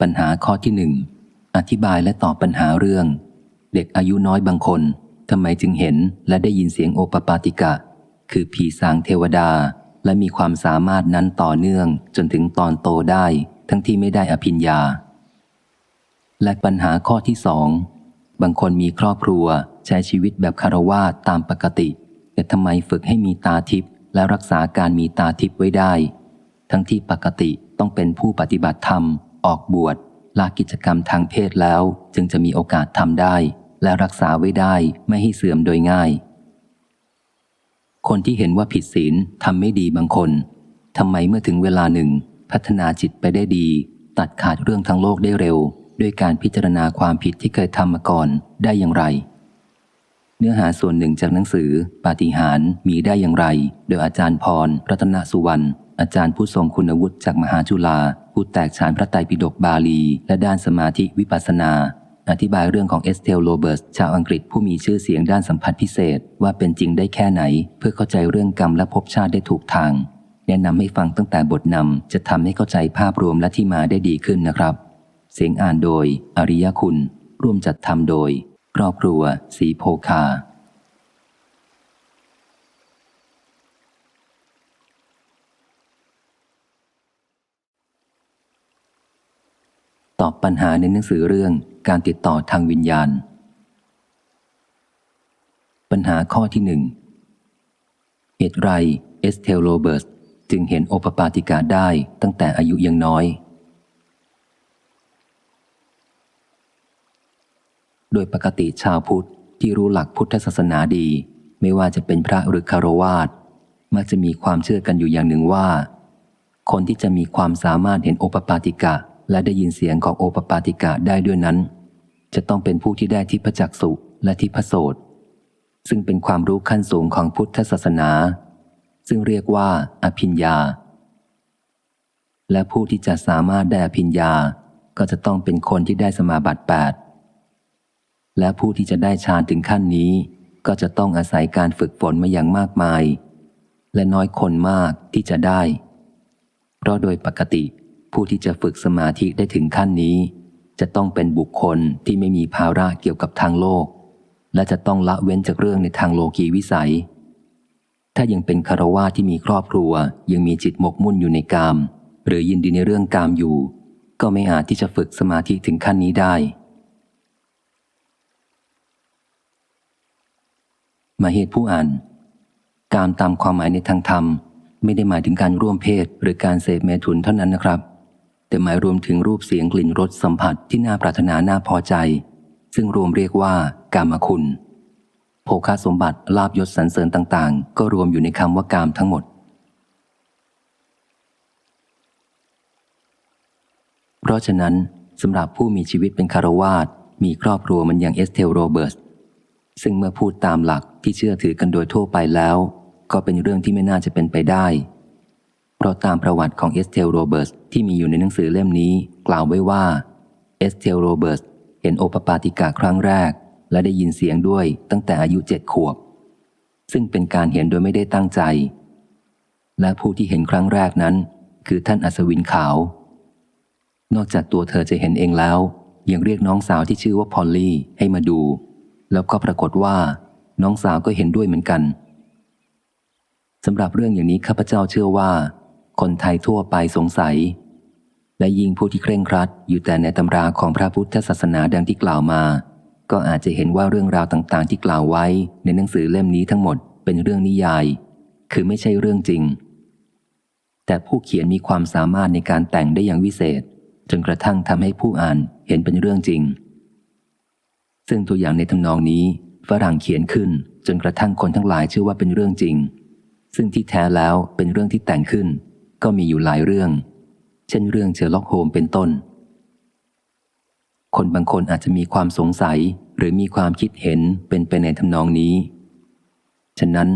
ปัญหาข้อที่หนึ่งอธิบายและตอบปัญหาเรื่อง เด็กอายุน้อยบางคนทำไมจึงเห็นและได้ยินเสียงโอปปาติกะ คือผีสางเทวดา และมีความสามารถนั้นต่อเนื่องจนถึงตอนโตได้ ทั้งที่ไม่ได้อภิญญา และปัญหาข้อที่สองบางคนมีครอบครัวใช้ชีวิตแบบคารวาตามปกติ แต่ทำไมฝึกให้มีตาทิพย์และรักษาการมีตาทิพย์ไว้ได้ ทั้งที่ปกติต้องเป็นผู้ปฏิบัติธรรม ออกบวชลากิจกรรมทางเพศแล้วจึงจะมีโอกาสทำได้ และรักษาไว้ได้ไม่ให้เสื่อมโดยง่าย คนที่เห็นว่าผิดศีลทำไม่ดีบางคนทำไมเมื่อถึงเวลาหนึ่ง พัฒนาจิตไปได้ดี ตัดขาดเรื่องทั้งโลกได้เร็ว ด้วยการพิจารณาความผิดที่เคยทำมาก่อนได้อย่างไร เนื้อหาส่วนหนึ่งจากหนังสือ ปาฏิหาริย์มีได้อย่างไร โดยอาจารย์พร รัตนสุวรรณอาจารย์ผู้ทรงคุณวุฒิจากมหาจุฬา ผู้แตกฉานพระไตรปิฎกบาลี และด้านสมาธิวิปัสนา อธิบายเรื่องของเอสเทลโลเบิร์สชาวอังกฤษผู้มีชื่อเสียงด้านสัมผัสพิเศษ ว่าเป็นจริงได้แค่ไหน เพื่อเข้าใจเรื่องกรรมและภพชาติได้ถูกทาง แนะนำให้ฟังตั้งแต่บทนำจะทำให้เข้าใจภาพรวมและที่มาได้ดีขึ้นนะครับ เสียงอ่านโดย อริยคุณ ร่วมจัดทำโดย ครอบครัว สีโพคา ตอบปัญหาในหนังสือเรื่องการติดต่อทางวิญญาณ ปัญหาข้อที่หนึ่งเหตุไรเอสเทลโรเบิร์ตจึงเห็นโอปปาติกาได้ตั้งแต่อายุยังน้อย โดยปกติชาวพุทธที่รู้หลักพุทธศาสนาดี ไม่ว่าจะเป็นพระหรือคารวาสมักจะมีความเชื่อกันอยู่อย่างหนึ่งว่า คนที่จะมีความสามารถเห็นโอปปาติกะ และได้ยินเสียงของโอปปาติกะได้ด้วยนั้น จะต้องเป็นผู้ที่ได้ทิพจักสุและทิพโสตซึ่งเป็นความรู้ขั้นสูงของพุทธศาสนา ซึ่งเรียกว่าอภิญญา และผู้ที่จะสามารถได้อภิญญาก็จะต้องเป็นคนที่ได้สมาบัติแปดและผู้ที่จะได้ฌานถึงขั้นนี้ ก็จะต้องอาศัยการฝึกฝนมาอย่างมากมาย และน้อยคนมากที่จะได้ เพราะโดยปกติ ผู้ที่จะฝึกสมาธิได้ถึงขั้นนี้ จะต้องเป็นบุคคลที่ไม่มีภาระเกี่ยวกับทางโลก และจะต้องละเว้นจากเรื่องในทางโลกีวิสัย ถ้ายังเป็นคารวะที่มีครอบครัว ยังมีจิตหมกมุ่นอยู่ในกาม หรือยินดีในเรื่องกามอยู่ ก็ไม่อาจที่จะฝึกสมาธิถึงขั้นนี้ได้ มาเหตุผู้อ่าน การตามความหมายในทางธรรม ไม่ได้หมายถึงการร่วมเพศหรือการเสพเมถุนเท่านั้นนะครับ แต่หมายรวมถึงรูปเสียงกลิ่นรสสัมผัสที่น่าปรารถนาน่าพอใจ ซึ่งรวมเรียกว่ากามคุณโภคาสมบัติลาบยศสรรเสริญต่างๆ ก็รวมอยู่ในคำว่ากามทั้งหมด เพราะฉะนั้นสำหรับผู้มีชีวิตเป็นคารวาสมีครอบครัวมันอย่างเอสเทลโรเบิร์ตซึ่งเมื่อพูดตามหลักที่เชื่อถือกันโดยทั่วไปแล้ว ก็เป็นเรื่องที่ไม่น่าจะเป็นไปได้ เพราะตามประวัติของเอสเทลโรเบิร์ตที่มีอยู่ในหนังสือเล่มนี้ กล่าวไว้ว่าเอสเทลโรเบิร์ตเห็นโอปปาติกาครั้งแรก และได้ยินเสียงด้วยตั้งแต่อายุเจ็ดขวบ ซึ่งเป็นการเห็นโดยไม่ได้ตั้งใจ และผู้ที่เห็นครั้งแรกนั้น คือท่านอัศวินขาว นอกจากตัวเธอจะเห็นเองแล้ว ยังเรียกน้องสาวที่ชื่อว่าพอลลี่ให้มาดู แล้วก็ปรากฏว่า น้องสาวก็เห็นด้วยเหมือนกันสำหรับเรื่องอย่างนี้ข้าพเจ้าเชื่อว่า คนไทยทั่วไปสงสัย และยิ่งผู้ที่เคร่งครัดอยู่แต่ในตำราของพระพุทธศาสนาดังที่กล่าวมา ก็อาจจะเห็นว่าเรื่องราวต่างๆ ที่กล่าวไว้ในหนังสือเล่มนี้ทั้งหมดเป็นเรื่องนิยาย คือไม่ใช่เรื่องจริง แต่ผู้เขียนมีความสามารถในการแต่งได้อย่างวิเศษ จนกระทั่งทำให้ผู้อ่านเห็นเป็นเรื่องจริง ซึ่งตัวอย่างในทำนองนี้ฝรั่งเขียนขึ้นจนกระทั่งคนทั้งหลายเชื่อว่าเป็นเรื่องจริง ซึ่งที่แท้แล้วเป็นเรื่องที่แต่งขึ้น ก็มีอยู่หลายเรื่อง เช่นเรื่องเชอร์ล็อกโฮมเป็นต้น คนบางคนอาจจะมีความสงสัยหรือมีความคิดเห็นเป็นไปในทำนองนี้ ฉะนั้น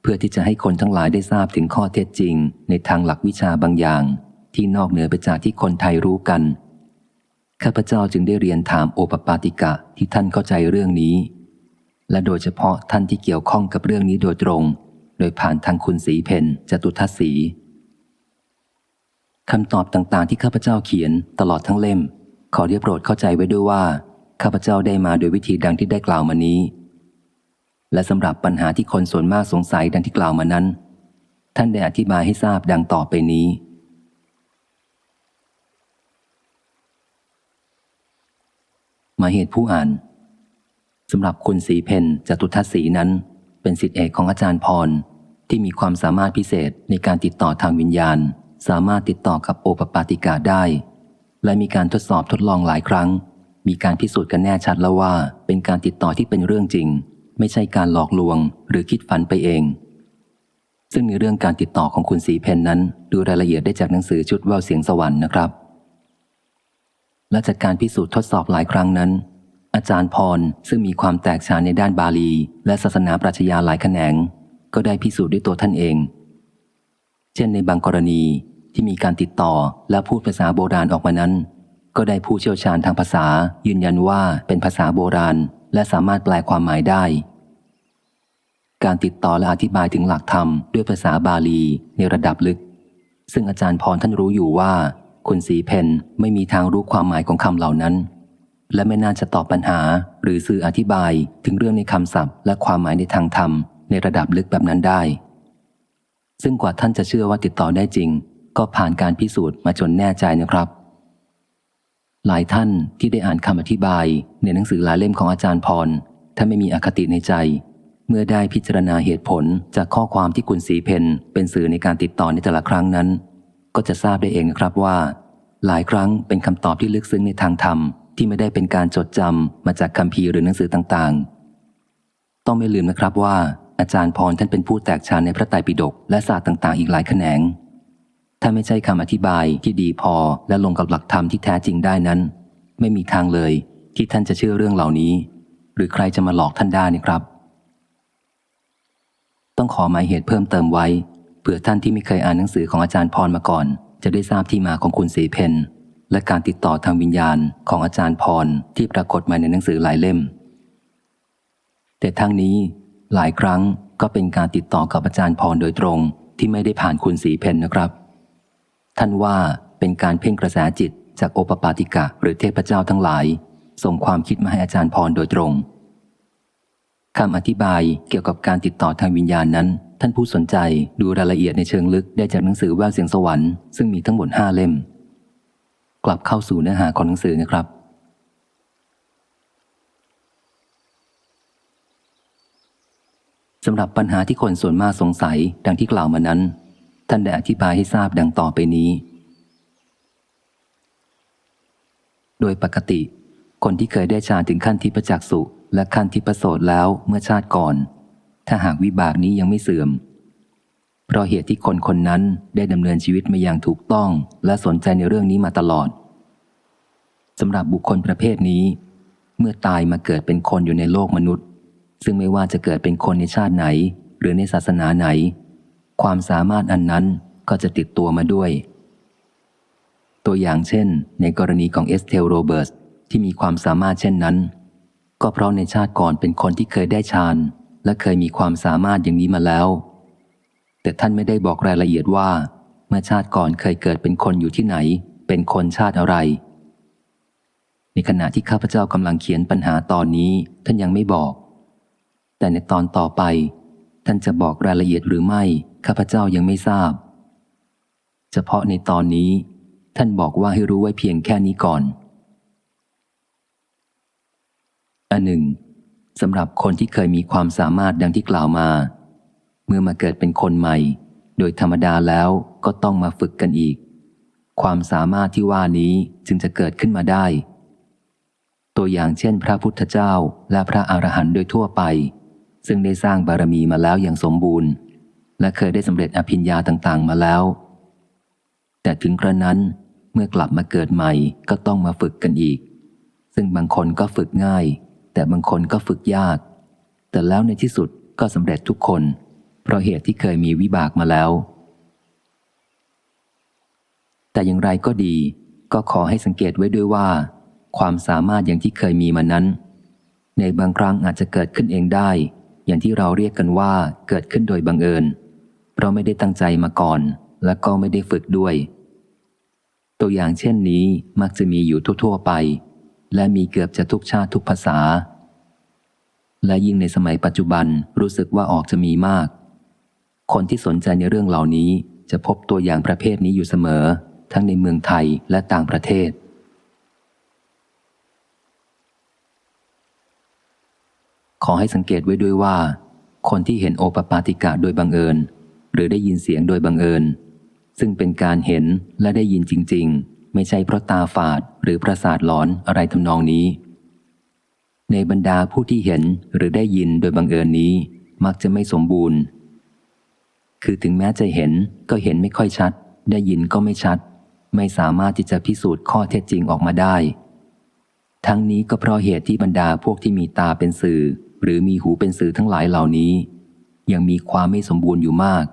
เพื่อที่จะให้คนทั้งหลายได้ทราบถึงข้อเท็จจริง ในทางหลักวิชาบางอย่าง ที่นอกเหนือไปจากที่คนไทยรู้กัน ข้าพเจ้าจึงได้เรียนถามโอปปาติกะที่ท่านเข้าใจเรื่องนี้ และโดยเฉพาะท่านที่เกี่ยวข้องกับเรื่องนี้โดยตรง โดยผ่านทางคุณสีเพนจตุทัศสี คำตอบต่างๆ ที่ข้าพเจ้าเขียนตลอดทั้งเล่ม ขอเรียบโปรดเข้าใจไว้ด้วยว่า ข้าพเจ้าได้มาโดยวิธีดังที่ได้กล่าวมานี้ และสำหรับปัญหาที่คนส่วนมากสงสัยดังที่กล่าวมานั้น ท่านได้อธิบายให้ทราบดังต่อไปนี้หมายเหตุผู้อ่านสำหรับคุณสีเพนจตุทัศน์สีนั้น เป็นสิทธิเอกของอาจารย์พรที่มีความสามารถพิเศษในการติดต่อทางวิญญาณ สามารถติดต่อกับโอปปาติกาได้ และมีการทดสอบทดลองหลายครั้ง มีการพิสูจน์กันแน่ชัดแล้วว่า เป็นการติดต่อที่เป็นเรื่องจริง ไม่ใช่การหลอกลวง หรือคิดฝันไปเอง ซึ่งในเรื่องการติดต่อของคุณสีเพนนั้น ดูรายละเอียดได้จากหนังสือชุดว่าวเสียงสวรรค์นะครับ และจากการพิสูจน์ทดสอบหลายครั้งนั้น อาจารย์พรซึ่งมีความแตกฉานในด้านบาลี และศาสนาปรัชญาหลายแขนง ก็ได้พิสูจน์ด้วยตัวท่านเอง เช่นในบางกรณี ที่มีการติดต่อและพูดภาษาโบราณออกมานั้น ก็ได้ผู้เชี่ยวชาญทางภาษา ยืนยันว่าเป็นภาษาโบราณ และสามารถแปลความหมายได้ การติดต่อและอธิบายถึงหลักธรรมด้วยภาษาบาลีในระดับลึก ซึ่งอาจารย์พรท่านรู้อยู่ว่า คุณสีเพนไม่มีทางรู้ความหมายของคำเหล่านั้น และไม่น่าจะตอบปัญหาหรือสื่ออธิบายถึงเรื่องในคำศัพท์ และความหมายในทางธรรมในระดับลึกแบบนั้นได้ซึ่งกว่าท่านจะเชื่อว่าติดต่อได้จริง ก็ผ่านการพิสูจน์มาจนแน่ใจนะครับ หลายท่านที่ได้อ่านคำอธิบายในหนังสือหลายเล่มของอาจารย์พรถ้าไม่มีอคติในใจ เมื่อได้พิจารณาเหตุผลจากข้อความที่คุณสีเพนเป็นสื่อในการติดต่อในแต่ละครั้งนั้น ก็จะทราบได้เองนะครับว่า หลายครั้งเป็นคำตอบที่ลึกซึ้งในทางธรรมที่ไม่ได้เป็นการจดจำมาจากคัมภีร์หรือหนังสือต่างๆ ต้องไม่ลืมนะครับว่าอาจารย์พรท่านเป็นผู้แตกฉานในพระไตรปิฎกและศาสตร์ต่างๆ อีกหลายแขนง ถ้าไม่ใช่คำอธิบายที่ดีพอและลงกับหลักธรรมที่แท้จริงได้นั้น ไม่มีทางเลยที่ท่านจะเชื่อเรื่องเหล่านี้ หรือใครจะมาหลอกท่านได้นะครับ ต้องขอหมายเหตุเพิ่มเติมไว้เผื่อท่านที่ไม่เคยอ่านหนังสือของอาจารย์พรมาก่อน จะได้ทราบที่มาของคุณสีเพนและการติดต่อทางวิญญาณของอาจารย์พรที่ปรากฏมาในหนังสือหลายเล่ม แต่ทั้งนี้หลายครั้งก็เป็นการติดต่อกับอาจารย์พรโดยตรงที่ไม่ได้ผ่านคุณสีเพนนะครับ ท่านว่าเป็นการเพ่งกระแสจิตจากโอปปาติกะหรือเทพเจ้าทั้งหลาย ส่งความคิดมาให้อาจารย์พรโดยตรงคำอธิบายเกี่ยวกับการติดต่อทางวิญญาณนั้น ท่านผู้สนใจดูรายละเอียดในเชิงลึกได้จากหนังสือแววเสียงสวรรค์ซึ่งมีทั้งหมดห้าเล่ม กลับเข้าสู่เนื้อหาของหนังสือนะครับ สำหรับปัญหาที่คนส่วนมากสงสัยดังที่กล่าวมานั้น ท่านได้อธิบายให้ทราบดังต่อไปนี้ โดยปกติ คนที่เคยได้ฌานถึงขั้นทิพจักสุและขั้นทิพโสดแล้วเมื่อชาติก่อน ถ้าหากวิบากนี้ยังไม่เสื่อม เพราะเหตุที่คนคนนั้นได้ดำเนินชีวิตมาอย่างถูกต้องและสนใจในเรื่องนี้มาตลอดสำหรับบุคคลประเภทนี้ เมื่อตายมาเกิดเป็นคนอยู่ในโลกมนุษย์ ซึ่งไม่ว่าจะเกิดเป็นคนในชาติไหน หรือในศาสนาไหน ความสามารถอันนั้นก็จะติดตัวมาด้วย ตัวอย่างเช่น ในกรณีของเอสเทลโรเบิร์ตที่มีความสามารถเช่นนั้น ก็เพราะในชาติก่อนเป็นคนที่เคยได้ฌานและเคยมีความสามารถอย่างนี้มาแล้ว แต่ท่านไม่ได้บอกรายละเอียดว่า เมื่อชาติก่อนเคยเกิดเป็นคนอยู่ที่ไหน เป็นคนชาติอะไร ในขณะที่ข้าพเจ้ากำลังเขียนปัญหาตอนนี้ท่านยังไม่บอก แต่ในตอนต่อไป ท่านจะบอกรายละเอียดหรือไม่ ข้าพเจ้ายังไม่ทราบ เฉพาะในตอนนี้ ท่านบอกว่าให้รู้ไว้เพียงแค่นี้ก่อน อันหนึ่งสำหรับคนที่เคยมีความสามารถดังที่กล่าวมา เมื่อมาเกิดเป็นคนใหม่ โดยธรรมดาแล้วก็ต้องมาฝึกกันอีก ความสามารถที่ว่านี้จึงจะเกิดขึ้นมาได้ ตัวอย่างเช่น พระพุทธเจ้าและพระอรหันต์โดยทั่วไป ซึ่งได้สร้างบารมีมาแล้วอย่างสมบูรณ์ และเคยได้สำเร็จอภิญญาต่างๆ มาแล้ว แต่ถึงกระนั้นเมื่อกลับมาเกิดใหม่ก็ต้องมาฝึกกันอีก ซึ่งบางคนก็ฝึกง่าย แต่บางคนก็ฝึกยาก แต่แล้วในที่สุดก็สำเร็จทุกคน เพราะเหตุที่เคยมีวิบากมาแล้ว แต่อย่างไรก็ดี ก็ขอให้สังเกตไว้ด้วยว่า ความสามารถอย่างที่เคยมีมานั้น ในบางครั้งอาจจะเกิดขึ้นเองได้ อย่างที่เราเรียกกันว่าเกิดขึ้นโดยบังเอิญ เพราะไม่ได้ตั้งใจมาก่อน และก็ไม่ได้ฝึกด้วย ตัวอย่างเช่นนี้มักจะมีอยู่ทั่วๆไป และมีเกือบจะทุกชาติทุกภาษา และยิ่งในสมัยปัจจุบันรู้สึกว่าออกจะมีมาก คนที่สนใจในเรื่องเหล่านี้จะพบตัวอย่างประเภทนี้อยู่เสมอ ทั้งในเมืองไทยและต่างประเทศ ขอให้สังเกตไว้ด้วยว่า คนที่เห็นโอปปาติกะโดยบังเอิญ หรือได้ยินเสียงโดยบังเอิญ ซึ่งเป็นการเห็นและได้ยินจริง ๆ ไม่ใช่เพราะตาฝาดหรือประสาทหลอนอะไรทำนองนี้ ในบรรดาผู้ที่เห็นหรือได้ยินโดยบังเอิญนี้ มักจะไม่สมบูรณ์ คือถึงแม้จะเห็นก็เห็นไม่ค่อยชัด ได้ยินก็ไม่ชัด ไม่สามารถที่จะพิสูจน์ข้อเท็จจริงออกมาได้ทั้งนี้ก็เพราะเหตุที่บรรดาพวกที่มีตาเป็นสื่อ หรือมีหูเป็นสื่อทั้งหลายเหล่านี้ ยังมีความไม่สมบูรณ์อยู่มาก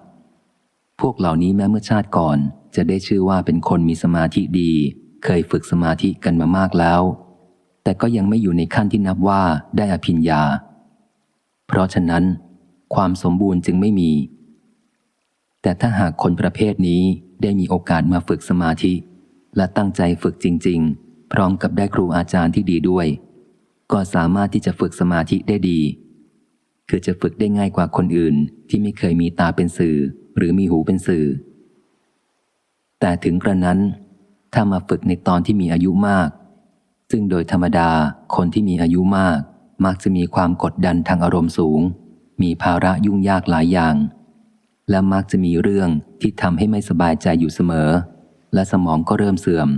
พวกเหล่านี้แม้เมื่อชาติก่อน จะได้ชื่อว่าเป็นคนมีสมาธิดี เคยฝึกสมาธิกันมามากแล้ว แต่ก็ยังไม่อยู่ในขั้นที่นับว่าได้อภิญญา เพราะฉะนั้น ความสมบูรณ์จึงไม่มี แต่ถ้าหากคนประเภทนี้ได้มีโอกาสมาฝึกสมาธิ และตั้งใจฝึกจริง ๆ พร้อมกับได้ครูอาจารย์ที่ดีด้วย ก็สามารถที่จะฝึกสมาธิได้ดี คือจะฝึกได้ง่ายกว่าคนอื่นที่ไม่เคยมีตาเป็นสื่อ หรือมีหูเป็นสื่อ แต่ถึงกระนั้น ถ้ามาฝึกในตอนที่มีอายุมาก ซึ่งโดยธรรมดาคนที่มีอายุมาก มักจะมีความกดดันทางอารมณ์สูง มีภาระยุ่งยากหลายอย่าง และมักจะมีเรื่องที่ทำให้ไม่สบายใจอยู่เสมอ และสมองก็เริ่มเสื่อม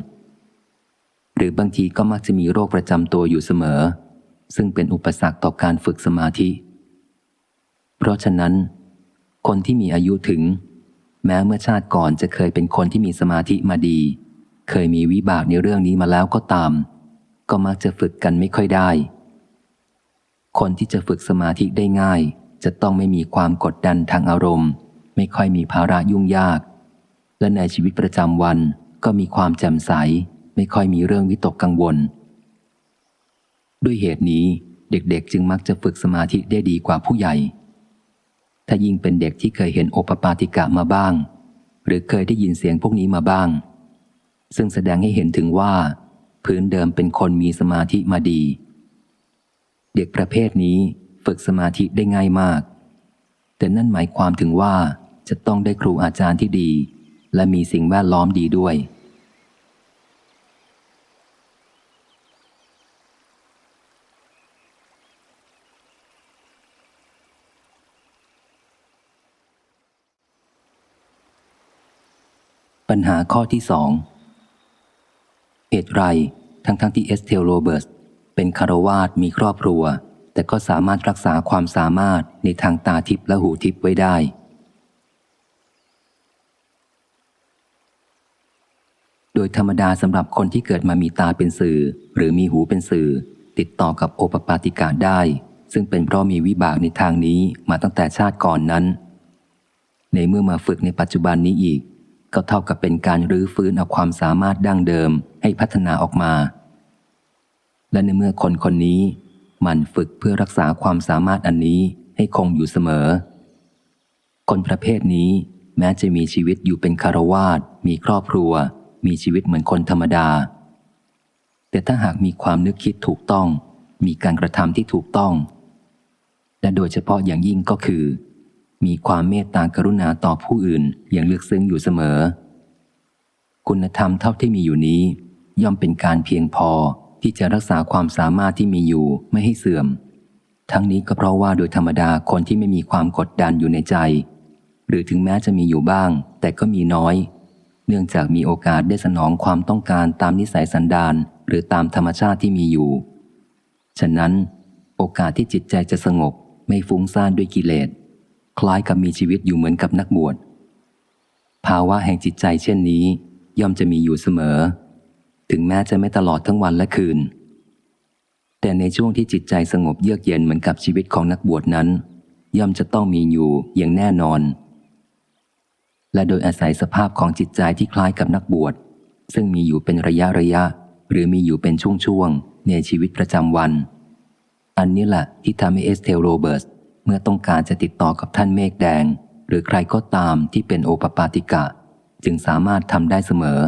หรือบางทีก็มักจะมีโรคประจำตัวอยู่เสมอ ซึ่งเป็นอุปสรรคต่อการฝึกสมาธิ เพราะฉะนั้น คนที่มีอายุถึง แม้เมื่อชาติก่อนจะเคยเป็นคนที่มีสมาธิมาดี เคยมีวิบากในเรื่องนี้มาแล้วก็ตาม ก็มักจะฝึกกันไม่ค่อยได้ คนที่จะฝึกสมาธิได้ง่าย จะต้องไม่มีความกดดันทางอารมณ์ ไม่ค่อยมีภาระยุ่งยาก และในชีวิตประจำวันก็มีความแจ่มใส ไม่ค่อยมีเรื่องวิตกกังวล ด้วยเหตุนี้เด็กๆ จึงมักจะฝึกสมาธิได้ดีกว่าผู้ใหญ่ ถ้ายิ่งเป็นเด็กที่เคยเห็นโอปปาติกะมาบ้าง หรือเคยได้ยินเสียงพวกนี้มาบ้าง ซึ่งแสดงให้เห็นถึงว่า พื้นเดิมเป็นคนมีสมาธิมาดี เด็กประเภทนี้ฝึกสมาธิได้ง่ายมาก แต่นั่นหมายความถึงว่าจะต้องได้ครูอาจารย์ที่ดี และมีสิ่งแวดล้อมดีด้วย ปัญหาข้อที่สองเหตุไรทั้งๆทที่เอสเทลโรเบิร์ตเป็นคารวาสมีครอบครัว แต่ก็สามารถรักษาความสามารถในทางตาทิพย์และหูทิพย์ไว้ได้ โดยธรรมดาสำหรับคนที่เกิดมามีตาเป็นสื่อ หรือมีหูเป็นสื่อ ติดต่อกับโอปปาติกาได้ ซึ่งเป็นเพราะมีวิบากในทางนี้มาตั้งแต่ชาติก่อนนั้น ในเมื่อมาฝึกในปัจจุบันนี้อีก ก็เท่ากับเป็นการรื้อฟื้นเอาความสามารถดั้งเดิมให้พัฒนาออกมา และในเมื่อคนคนนี้มันฝึกเพื่อรักษาความสามารถอันนี้ให้คงอยู่เสมอ คนประเภทนี้แม้จะมีชีวิตอยู่เป็นคารวาสมีครอบครัว มีชีวิตเหมือนคนธรรมดา แต่ถ้าหากมีความนึกคิดถูกต้อง มีการกระทำที่ถูกต้อง และโดยเฉพาะอย่างยิ่งก็คือ มีความเมตตากรุณาต่อผู้อื่นอย่างลึกซึ้งอยู่เสมอ คุณธรรมเท่าที่มีอยู่นี้ ย่อมเป็นการเพียงพอที่จะรักษาความสามารถที่มีอยู่ไม่ให้เสื่อม ทั้งนี้ก็เพราะว่าโดยธรรมดาคนที่ไม่มีความกดดันอยู่ในใจ หรือถึงแม้จะมีอยู่บ้าง แต่ก็มีน้อย เนื่องจากมีโอกาสได้สนองความต้องการตามนิสัยสันดานหรือตามธรรมชาติที่มีอยู่ ฉะนั้น โอกาสที่จิตใจจะสงบไม่ฟุ้งซ่านด้วยกิเลส คล้ายกับมีชีวิตอยู่เหมือนกับนักบวช ภาวะแห่งจิตใจเช่นนี้ ย่อมจะมีอยู่เสมอ ถึงแม้จะไม่ตลอดทั้งวันและคืน แต่ในช่วงที่จิตใจสงบเยือกเย็นเหมือนกับชีวิตของนักบวชนั้น ย่อมจะต้องมีอยู่อย่างแน่นอน และโดยอาศัยสภาพของจิตใจที่คล้ายกับนักบวช ซึ่งมีอยู่เป็นระยะระยะ หรือมีอยู่เป็นช่วงๆในชีวิตประจำวัน อันนี้แหละที่ทำให้เอสเทลโรเบิร์ต เมื่อต้องการจะติดต่อกับท่านเมฆแดง หรือใครก็ตามที่เป็นโอปปาติกะ จึงสามารถทำได้เสมอ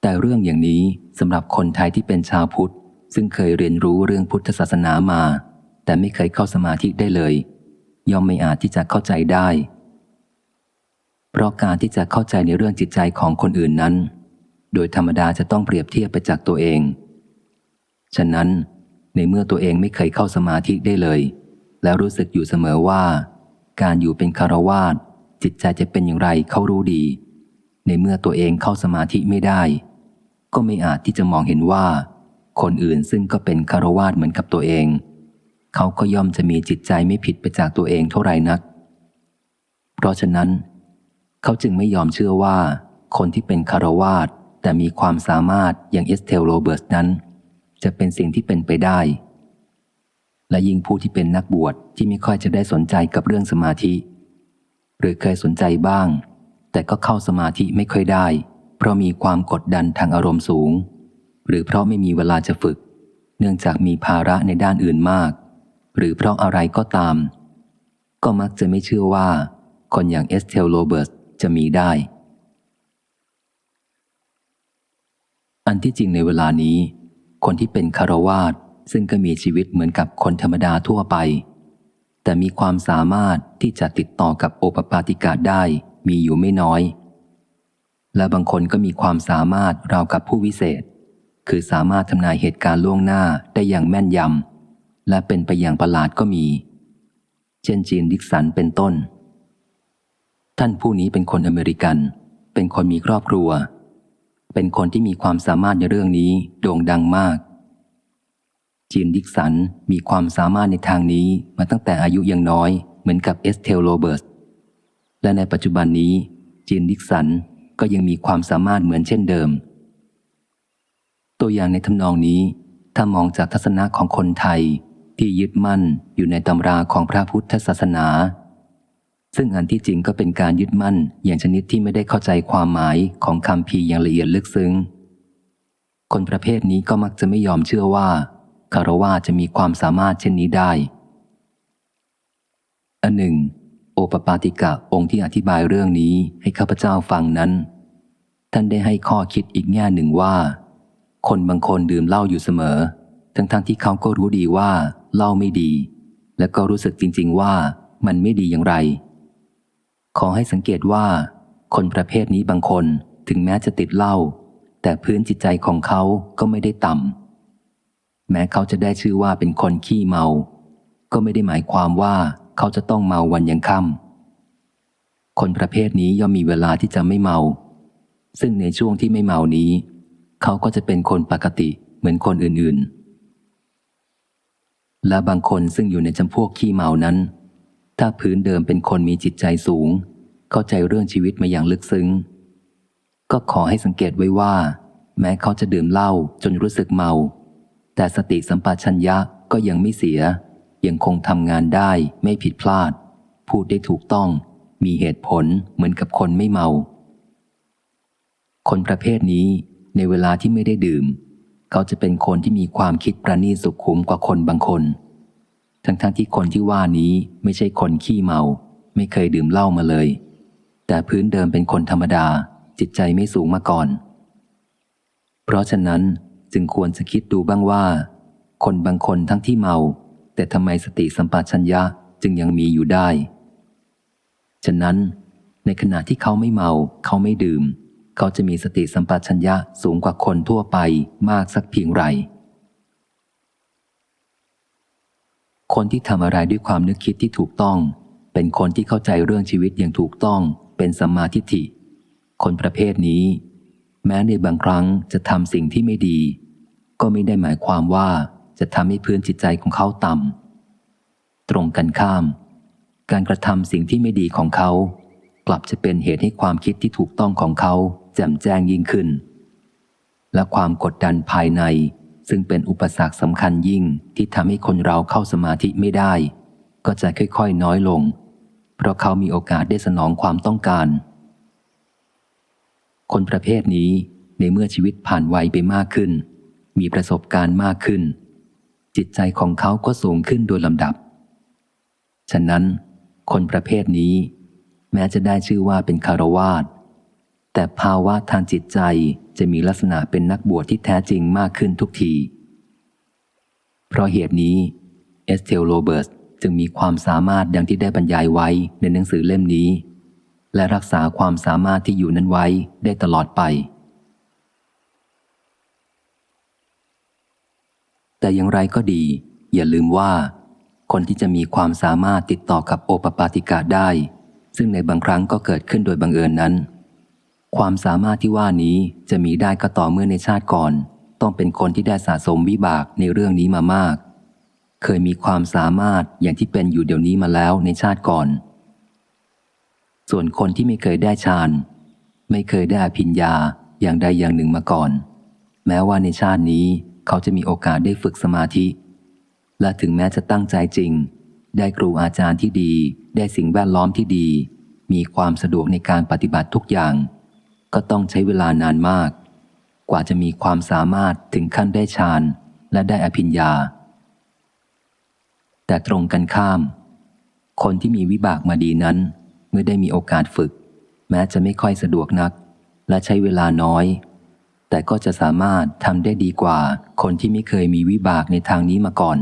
แต่เรื่องอย่างนี้สำหรับคนไทยที่เป็นชาวพุทธ ซึ่งเคยเรียนรู้เรื่องพุทธศาสนามา แต่ไม่เคยเข้าสมาธิได้เลย ย่อมไม่อาจที่จะเข้าใจได้ เพราะการที่จะเข้าใจในเรื่องจิตใจของคนอื่นนั้น โดยธรรมดาจะต้องเปรียบเทียบไปจากตัวเอง ฉะนั้น ในเมื่อตัวเองไม่เคยเข้าสมาธิได้เลย แล้วรู้สึกอยู่เสมอว่า การอยู่เป็นคารวาสจิตใจจะเป็นอย่างไรเขารู้ดี ในเมื่อตัวเองเข้าสมาธิไม่ได้ ก็ไม่อาจที่จะมองเห็นว่า คนอื่นซึ่งก็เป็นคารวาสเหมือนกับตัวเอง เขาก็ย่อมจะมีจิตใจไม่ผิดไปจากตัวเองเท่าไรนัก เพราะฉะนั้น เขาจึงไม่ยอมเชื่อว่า คนที่เป็นคารวาสแต่มีความสามารถอย่างเอสเทลโรเบิร์ตนั้น จะเป็นสิ่งที่เป็นไปได้ และยิ่งผู้ที่เป็นนักบวชที่ไม่ค่อยจะได้สนใจกับเรื่องสมาธิ หรือเคยสนใจบ้าง แต่ก็เข้าสมาธิไม่ค่อยได้ เพราะมีความกดดันทางอารมณ์สูง หรือเพราะไม่มีเวลาจะฝึก เนื่องจากมีภาระในด้านอื่นมาก หรือเพราะอะไรก็ตาม ก็มักจะไม่เชื่อว่า คนอย่างเอสเทลโรเบิร์ตจะมีได้อันที่จริงในเวลานี้ คนที่เป็นคารวาสซึ่งก็มีชีวิตเหมือนกับคนธรรมดาทั่วไป แต่มีความสามารถที่จะติดต่อกับโอปปาติกาได้มีอยู่ไม่น้อย และบางคนก็มีความสามารถราวกับผู้วิเศษ คือสามารถทำนายเหตุการณ์ล่วงหน้าได้อย่างแม่นยำและเป็นไปอย่างประหลาดก็มี เช่นจีนดิกสันเป็นต้น ท่านผู้นี้เป็นคนอเมริกัน เป็นคนมีครอบครัว เป็นคนที่มีความสามารถในเรื่องนี้โด่งดังมาก จีนดิกสันมีความสามารถในทางนี้มาตั้งแต่อายุยังน้อยเหมือนกับเอสเทลโรเบิร์ตและในปัจจุบันนี้ จีนดิกสันก็ยังมีความสามารถเหมือนเช่นเดิม ตัวอย่างในทำนองนี้ ถ้ามองจากทัศนะของคนไทยที่ยึดมั่นอยู่ในตำราของพระพุทธศาสนา ซึ่งอันที่จริงก็เป็นการยึดมั่นอย่างชนิดที่ไม่ได้เข้าใจความหมายของคำพีอย่างละเอียดลึกซึ้ง คนประเภทนี้ก็มักจะไม่ยอมเชื่อว่าคารวะจะมีความสามารถเช่นนี้ได้อันหนึ่ง โอปปาติกะองค์ที่อธิบายเรื่องนี้ให้ข้าพเจ้าฟังนั้น ท่านได้ให้ข้อคิดอีกแง่หนึ่งว่า คนบางคนดื่มเหล้าอยู่เสมอ ทั้งๆทที่เขาก็รู้ดีว่าเหล้าไม่ดี และก็รู้สึกจริง ๆ ว่ามันไม่ดีอย่างไร ขอให้สังเกตว่า คนประเภทนี้บางคนถึงแม้จะติดเหล้าแต่พื้นจิตใจของเขาก็ไม่ได้ต่ำ แม้เขาจะได้ชื่อว่าเป็นคนขี้เมา ก็ไม่ได้หมายความว่าเขาจะต้องเมาวันยังค่ำคนประเภทนี้ย่อมมีเวลาที่จะไม่เมา ซึ่งในช่วงที่ไม่เมานี้ เขาก็จะเป็นคนปกติเหมือนคนอื่นๆ และบางคนซึ่งอยู่ในจำพวกขี้เมานั้น ถ้าพื้นเดิมเป็นคนมีจิตใจสูง เข้าใจเรื่องชีวิตมาอย่างลึกซึ้ง ก็ขอให้สังเกตไว้ว่า แม้เขาจะดื่มเหล้าจนรู้สึกเมา แต่สติสัมปชัญญะก็ยังไม่เสีย ยังคงทำงานได้ไม่ผิดพลาด พูดได้ถูกต้อง มีเหตุผลเหมือนกับคนไม่เมา คนประเภทนี้ในเวลาที่ไม่ได้ดื่ม เขาจะเป็นคนที่มีความคิดประณีตสุขุมกว่าคนบางคน ทั้งๆทที่คนที่ว่านี้ไม่ใช่คนขี้เมา ไม่เคยดื่มเหล้ามาเลย แต่พื้นเดิมเป็นคนธรรมดา จิตใจไม่สูงมาก่อน เพราะฉะนั้นจึงควรจะคิดดูบ้างว่า คนบางคนทั้งที่เมา แต่ทำไมสติสัมปชัญญะจึงยังมีอยู่ได้ ฉะนั้น ในขณะที่เขาไม่เมา เขาไม่ดื่ม เขาจะมีสติสัมปชัญญะสูงกว่าคนทั่วไปมากสักเพียงไร คนที่ทำอะไรด้วยความนึกคิดที่ถูกต้อง เป็นคนที่เข้าใจเรื่องชีวิตอย่างถูกต้อง เป็นสัมมาทิฏฐิ คนประเภทนี้ แม้ในบางครั้งจะทำสิ่งที่ไม่ดี ก็ไม่ได้หมายความว่าจะทำให้พื้นจิตใจของเขาต่ำตรงกันข้าม การกระทำสิ่งที่ไม่ดีของเขา กลับจะเป็นเหตุให้ความคิดที่ถูกต้องของเขาแจ่มแจ้งยิ่งขึ้น และความกดดันภายใน ซึ่งเป็นอุปสรรคสำคัญยิ่งที่ทำให้คนเราเข้าสมาธิไม่ได้ ก็จะค่อยๆ น้อยลง เพราะเขามีโอกาสได้สนองความต้องการ คนประเภทนี้ในเมื่อชีวิตผ่านวัยไปมากขึ้น มีประสบการณ์มากขึ้น จิตใจของเขาก็สูงขึ้นโดยลำดับ ฉะนั้น คนประเภทนี้ แม้จะได้ชื่อว่าเป็นคารวาส แต่ภาวะทางจิตใจจะมีลักษณะเป็นนักบวชที่แท้จริงมากขึ้นทุกที เพราะเหตุนี้เอสเทลโรเบิร์ตจึงมีความสามารถดังที่ได้บรรยายไว้ในหนังสือเล่มนี้ และรักษาความสามารถที่อยู่นั้นไว้ได้ตลอดไป แต่อย่างไรก็ดี อย่าลืมว่า คนที่จะมีความสามารถติดต่อกับโอปปาติกาได้ ซึ่งในบางครั้งก็เกิดขึ้นโดยบังเอิญนั้น ความสามารถที่ว่านี้จะมีได้ก็ต่อเมื่อในชาติก่อน ต้องเป็นคนที่ได้สะสมวิบากในเรื่องนี้มามาก เคยมีความสามารถอย่างที่เป็นอยู่เดี๋ยวนี้มาแล้วในชาติก่อน ส่วนคนที่ไม่เคยได้ฌาน ไม่เคยได้อภิญญาอย่างใดอย่างหนึ่งมาก่อน แม้ว่าในชาตินี้เขาจะมีโอกาสได้ฝึกสมาธิ และถึงแม้จะตั้งใจจริง ได้ครูอาจารย์ที่ดี ได้สิ่งแวดล้อมที่ดี มีความสะดวกในการปฏิบัติทุกอย่าง ก็ต้องใช้เวลานานมาก กว่าจะมีความสามารถถึงขั้นได้ฌานและได้อภิญญา แต่ตรงกันข้าม คนที่มีวิบากมาดีนั้น เมื่อได้มีโอกาสฝึก แม้จะไม่ค่อยสะดวกนัก และใช้เวลาน้อย แต่ก็จะสามารถทำได้ดีกว่าคนที่ไม่เคยมีวิบากในทางนี้มาก่อน